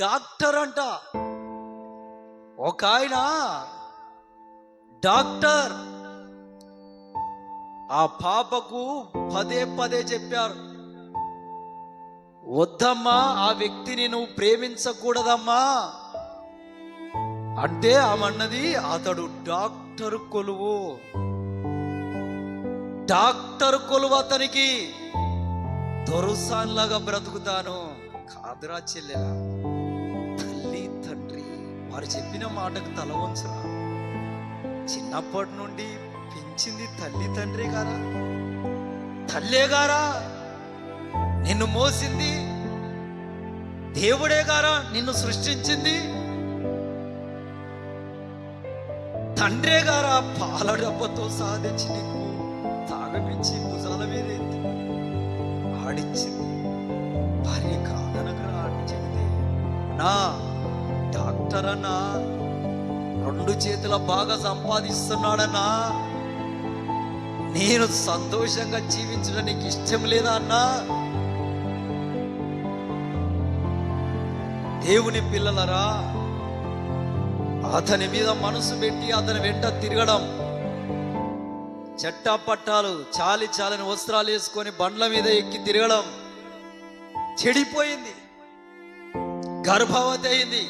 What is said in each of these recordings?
Doctor అంట. ఒక ఆయన డాక్టర్. ఆ పాపకు పదే పదే చెప్పారు. వద్దమ్మా ఆ వ్యక్తిని నువ్వు ప్రేమించకూడదమ్మా. అంటే ఆమన్నది అతడు డాక్టర్ కొలువు. డాక్టర్ కొలువు అతనికి. దొరుసాన్లాగా బ్రతుకుతాను. కాదురా చెల్లెలా. తల్లి తండ్రి. వారు చెప్పిన మాటకు తల వంచరా. చిన్నప్పటి నుండి పెంచింది తల్లి తండ్రి గారా? తల్లే గారా? నిన్ను మోసింది దేవుడే గారా? నిన్ను సృష్టించింది తండ్రే గారా? పాల డబ్బతో సాధించి నీకు తాగమించి భుజాల మీద ఆడించింది భార్య కాదనగా ఆడించింది నా డాక్టర్ అన్నా రెండు చేతుల బాగా సంపాదిస్తున్నాడన్నా? నేను సంతోషంగా జీవించడం నీకు ఇష్టం లేదా అన్నా? దేవుని పిల్లలరా అతని మీద మనసు పెట్టి అతని వెంట తిరగడం. చెట్టా పట్టాలు చాలి చాలని వస్త్రాలు వేసుకొని బండ్ల మీద ఎక్కి తిరగడం. చెడిపోయింది. గర్భవతి అయింది.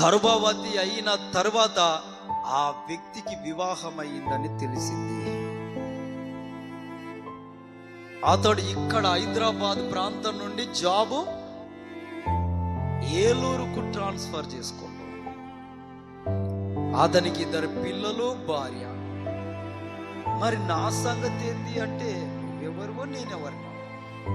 గర్భవతి అయిన తర్వాత ఆ వ్యక్తికి వివాహం అయిందని తెలిసింది. అతడు ఇక్కడ హైదరాబాద్ ప్రాంతం నుండి జాబు ఏలూరుకు ట్రాన్స్ఫర్ చేసుకుంటాడు అతనికి ఇద్దరు పిల్లలు భార్య. మరి నా సంగతి ఏంటి అంటే నువ్వెవరివో నేనెవరిని.